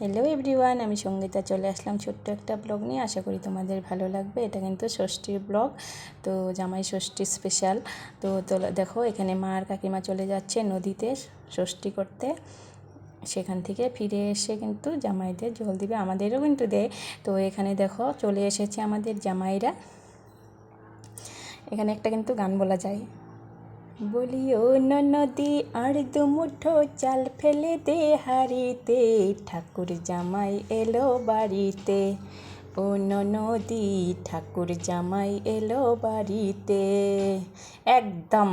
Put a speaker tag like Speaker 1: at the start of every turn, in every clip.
Speaker 1: Hello everyone আমি সঙ্গীতা চলে আসলাম ছোট্ট একটা ব্লগ নিয়ে। আশা করি তোমাদের ভালো লাগবে। এটা কিন্তু ষষ্ঠীর ব্লগ, তো জামাই ষষ্ঠী স্পেশাল তো দেখো এখানে মা আর কাকিমা চলে যাচ্ছে নদীতে ষষ্ঠী করতে। সেখান থেকে ফিরে এসে কিন্তু জামাইদের জল দিবে, আমাদেরও কিন্তু দেয় তো এখানে দেখো চলে এসেছে আমাদের জামাইরা। এখানে একটা কিন্তু গান বলা যায়। বলি ও নদী আর দু মুঠো চাল ফেলে দে হাড়িতে। ঠাকুর জামাই এলো বাড়িতে। ও নদী ঠাকুর জামাই এলো বাড়িতে। একদম।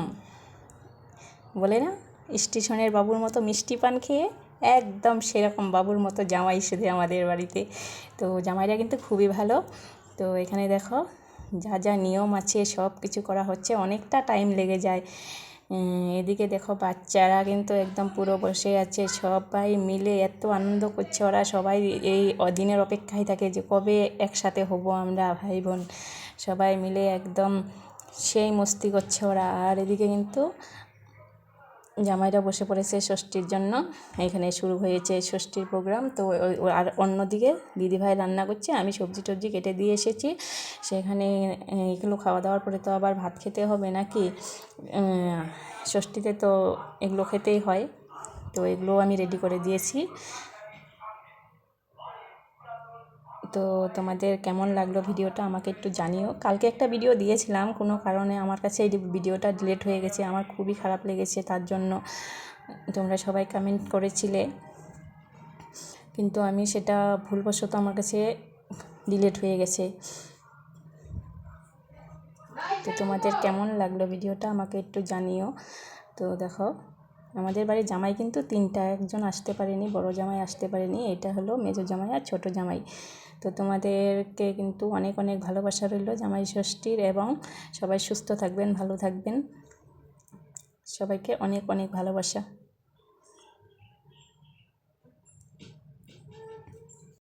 Speaker 1: বলে না, স্টেশনের বাবুর মতো মিষ্টি পান খেয়ে একদম সেরকম বাবুর মতো জামাই এসেছে আমাদের বাড়িতে। তো জামাইরা কিন্তু খুবই ভালো। তো এখানে দেখো যা যা নিয়ম আছে সব কিছু করা হচ্ছে, অনেকটা টাইম লেগে যায়। এদিকে দেখো বাচ্চারা কিন্তু একদম পুরো বসে আছে, সবাই মিলে এত আনন্দ করছে। ওরা সবাই এই অদিনের অপেক্ষায় থাকে যে কবে একসাথে হব আমরা, ভাই বোন। সবাই মিলে একদম সেই মস্তি করছে ওরা। আর এদিকে কিন্তু জামাইরা বসে পড়েছে ষষ্ঠীর জন্য। এখানে শুরু হয়েছে ষষ্ঠীর প্রোগ্রাম। তো আর অন্যদিকে দিদিভাই রান্না করছে। আমি সবজি টবজি কেটে দিয়ে এসেছি। সেখানে এগুলো খাওয়া দাওয়ার পরে তো আবার ভাত খেতে হবে নাকি? ষষ্ঠীতে তো এগুলো খেতেই হয়। তো এগুলো আমি রেডি করে দিয়েছি। তো তোমাদের কেমন লাগল ভিডিওটা আমাকে একটু জানিও। কালকে একটা ভিডিও দিয়েছিলাম, কোনো কারণে আমার কাছে এই ভিডিওটা ডিলেট হয়ে গেছে, আমার খুবই খারাপ লেগেছে তার জন্য তোমরা সবাই কমেন্ট করেছিলে। কিন্তু আমি সেটা ভুলবশত আমার কাছে ডিলেট হয়ে গেছে। তো তোমাদের কেমন লাগল ভিডিওটা আমাকে একটু জানিও। তো দেখো আমাদের বাড়ির জামাই কিন্তু তিনটা, একজন আসতে পারেনি, বড় জামাই আসতে পারেনি, এটা হলো মেজো জামাই আর ছোট জামাই। তো তোমাদেরকে কিন্তু অনেক অনেক ভালোবাসা রইল জামাই ষষ্ঠীর এবং সবাই সুস্থ থাকবেন, ভালো থাকবেন। সবাইকে অনেক অনেক ভালোবাসা।